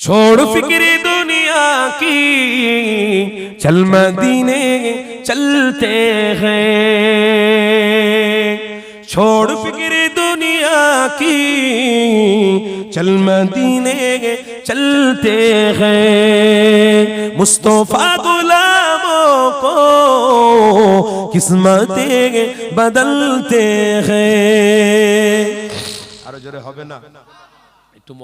چھوڑ فکر دنیا کی چل مدینے چلتے ہیں چھوڑ فکر دنیا کی چل مدینے چلتے ہیں مصطفیٰ غلاموں کو قسمتیں بدلتے ہیں ارے جرے ہوئے نا ایٹو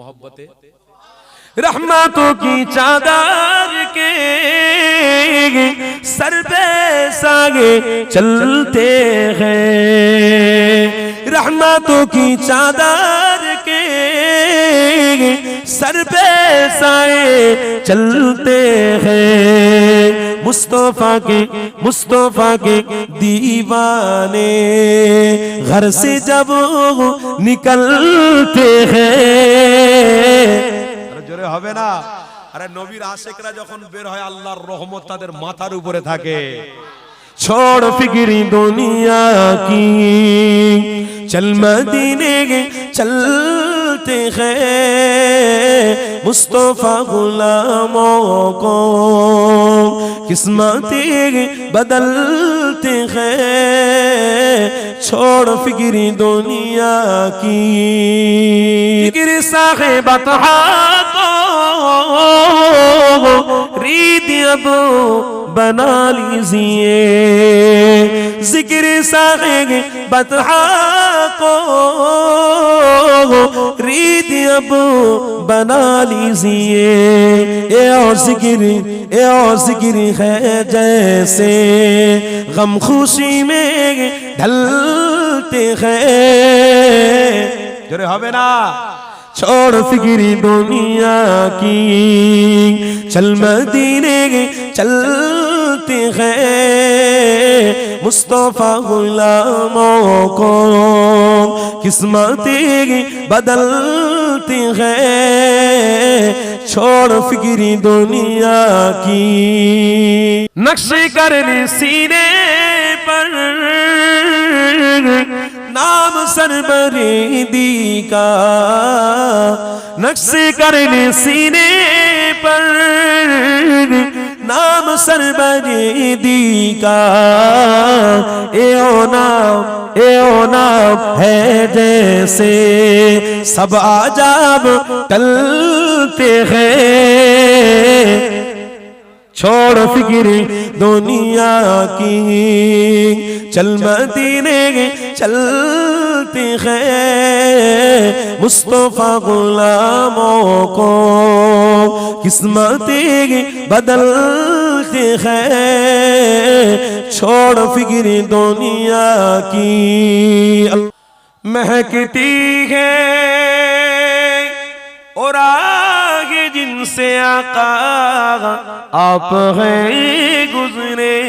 رحمتوں کی چادر کے سر پہ ساگے چلتے ہیں۔ رحمتوں کی چادر کے سر پہ سائے چلتے ہیں۔ مصطفیٰ کے مصطفیٰ کے دیوانے گھر سے جب نکلتے ہیں۔ আরে জোরে হবে না আরে নবীর আশেকরা যখন বের হয় আল্লাহর রহমত তাদের মাথার উপরে থাকে छोड़ फिक्री दुनिया की चल मदीने के चलते हैं मुस्तफा गुलामों को किस्मतें बदलते हैं छोड़ फिक्री दुनिया की फिक्र साहेबत हाथों رید اب بنا لیزیے ذکر سائیں گے کو رید اب بنا لیجیے اے او ذکر، اے او ذکر ہے جیسے۔ غم خوشی میں ڈھلتے ہیں۔ جو رہے نا۔ छोड़ फिक्री दुनिया की चल मदीने चलते हैं मुस्तफा गुलामों को किस्मतें बदलते हैं छोड़ फिक्री दुनिया की नक्शे करने सीने पर نام سربریدی کا نقش کرنے سینے پر نام سربریدی کا اے او نام، اے او نام ہے جیسے سب آجاب ٹلتے ہیں۔ چھوڑ فکری دنیا کی۔ چل مدینے گے چلتی ہیں مصطفیٰ غلاموں کو۔ قسمتی گے بدلتی ہیں چھوڑ فکر دنیا کی۔ مہکتی ہے اور آ ہے جن سے آقا آپ ہیں گزرے۔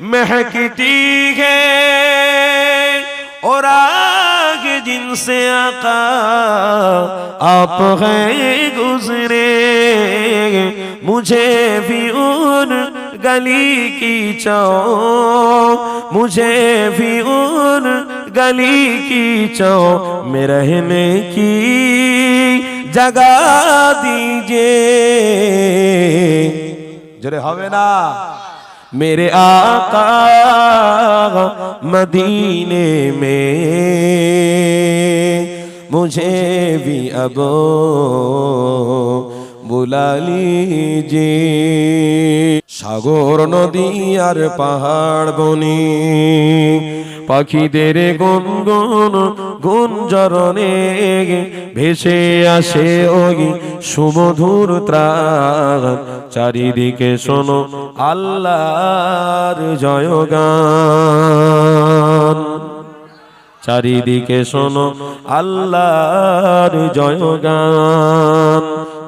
مہکتی ہے اور آگ جن سے آقا آپ ہیں گزرے۔ مجھے بھی ان گلی کی چو مجھے بھی ان गली की चौ में रहने की जगह दीजिए जरे हवे ना मेरे आका मदीने में मुझे भी अब বুলা লিজে সাগর নদী আর পাহাড় বনি পাখিদের গুনগুন গুঞ্জরণে ভেসে আসে ওই সুমধুর ত্রাণ। চারিদিকে শোনো আল্লাহর জয়গান। চারিদিকে শোনো আল্লাহর জয়গান।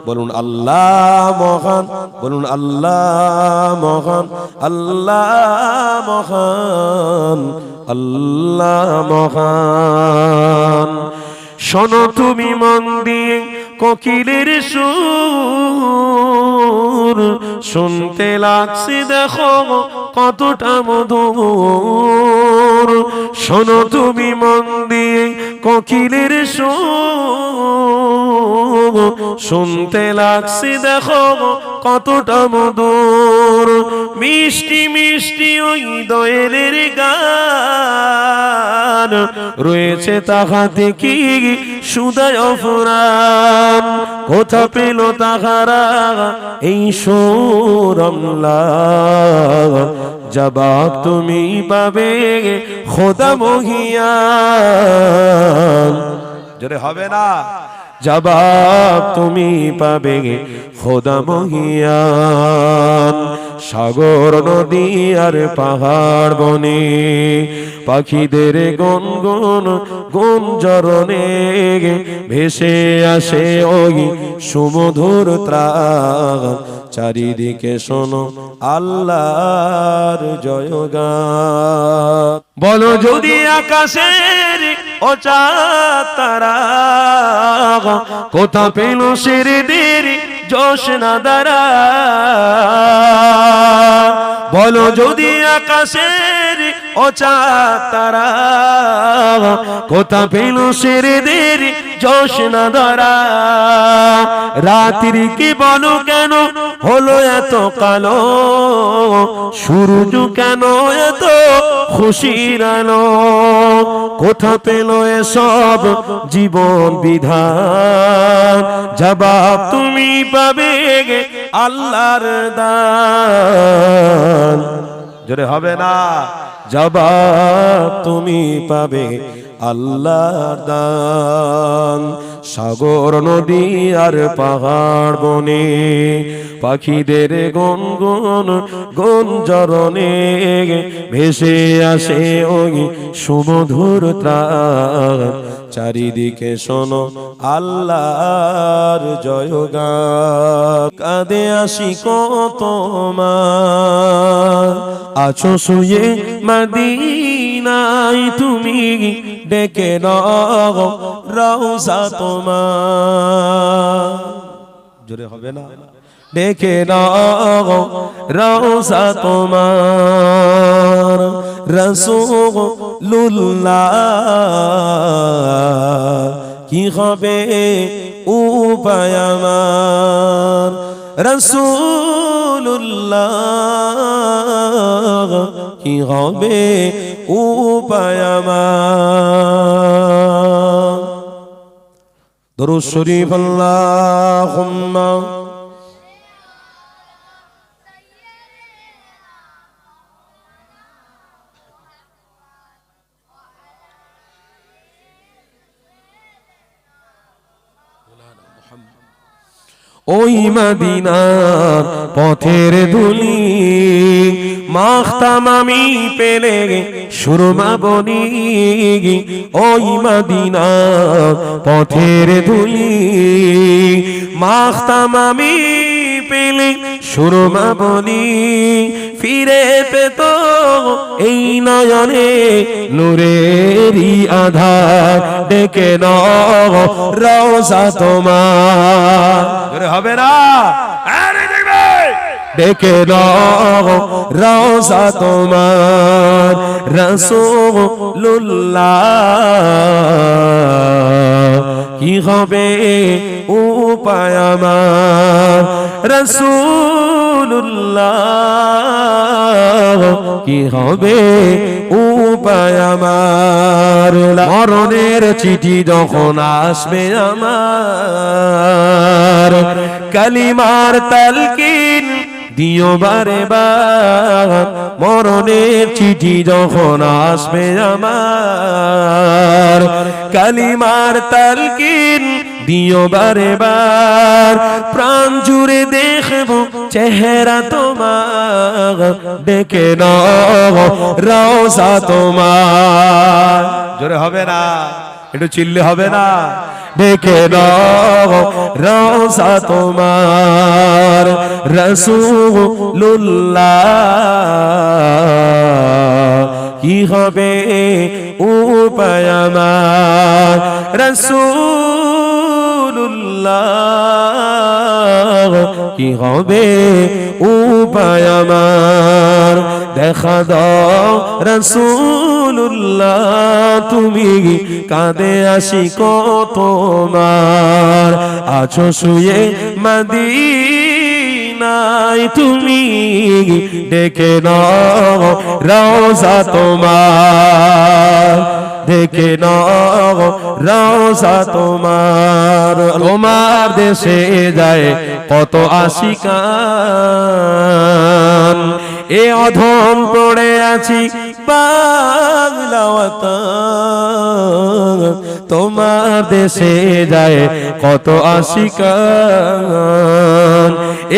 বলুন আল্লাহ মহান, বলুন আল্লাহ মহান আল্লাহ মহান। আল্লাহ মহান। শোনো তুমি মন দিয়ে কোকিলের সুর। শুনতে লাগছে দেখো কতটা মধুর। শোনো তুমি মন দিয়ে কোকিলের সুর। শুনতে লাগছে দেখো কতটা মধুর। মিষ্টি মিষ্টি ওই দয়েলের গান। রয়েছে তাহাতে কি সুদয় অফুরান কোথা পেল তাহারা এই সুরমলা জবাব তুমি পাবে খোদা মহিয়ান। জোরে হবে না। জবাব তুমি পাবে, খোদা মহিয়ান। সাগর, নদী আর পাহাড় বনে, পাখিদের গন গন গুঞ্জরণে ভেসে আসে ওই সুমধুর ত্রাণ। চারিদিকে শোনো আল্লাহর জয়গান। বলো যদি আকাশের ওচা তারা। কোথা পেল সেরেদের যশ না দারা বলো যদি আকাশের ও চা তারা। কোথা পেল সিরি যশ না দ্বারা রাত্রি কি বলো কেন? হলো এত কালো। সূর্য কেন এত খুশির আলো? কোথা পেল এসব জীবন বিধান? জবাব তুমি পাবে আল্লাহর দান। জোরে হবে না। জবাব তুমি পাবে আল্লাহর দান। সাগর, নদী আর পাহাড় বনে পাখিদের গন গন গঞ্জরণে ভেসে আসে ওই সুমধুর ত্রাণ। চারিদিকে শোনো আল্লাহর জয়গান। কাঁদে আসি কত মা। আছো শুয়ে মদিনায় তুমি ডেকে রওজা তোমার। জোরে হবে না? ডেকে রওজা তোমার। রসুল্লাহ কি হবে উপায় আমার? রসুল্লাহ কি হবে? উপায় আমার। দরুদ শরীফ আল্লাহুম্মা। ওই মদিনার পথের ধুলি মাখতাম আমি পেলে সুরমা বনি ওই মদিনার পথের ধুলি। মাখতাম আমি পেলে সুরমা বনি, ফিরে পেত এই নয়নে নূরেরই আধার। ডেকে ন রওজা তোমার। হবে না। ন রওজা তোমার রসুল্লাহ কি হবে উপায় আমার? রসুল্লাহ কি হবে উপায় মরণের চিঠি যখন আসবে আমার, কালিমার তালকিন দিও বারে বার মরণের চিঠি যখন আসবে আমার, কালিমার তালকিন দিও বারে বার প্রাণ জুড়ে দেখব চেহারা তোমার, ডেকে নাও রওজা তোমার। জোরে হবে না। একটু চিল্লে হবে না। ডেকে রওজা তোমার রসুল্লাহ কি হবে উপায় আমার? রসুল্লাহ কি হবে উপায় দেখা দাও রসুল্লাহ তুমি কাঁদে আসি কতমার আছো শুয়ে মদিনায়, তুমি ডেকে নাও রওজা তোমার। ডেকে নাও রওজা তোমার। তোমার দেশে যায় কত আশিকান। এ অধম পড়ে আছি বাংলাওয়াতান তোমার দেশে যায় কত আশিকান।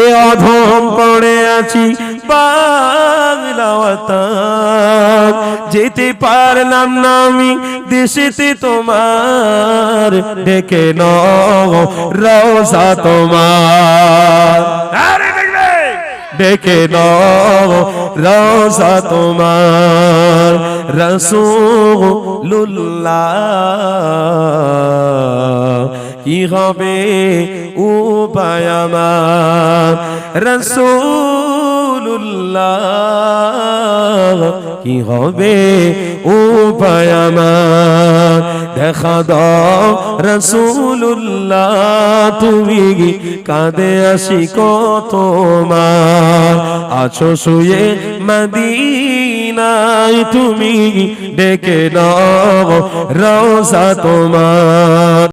এ অধম পড়ে আছি বাংলাওয়াতান যেতে পারলাম না আমি দেশেতে তোমার। ডেকে নাও রওজা তোমার। আরে ডেকে নাও রওজা তোমার রসুল্লাহ কি হবে উপায় আমার? রসুল্লাহ কি হবে? উপায় আমার, দেখা দাও রসুল্লাহ তুমি কাঁদে আসি কত মার আছো শুয়ে মদিনায়, তুমি ডেকে নাও রওজা তোমার?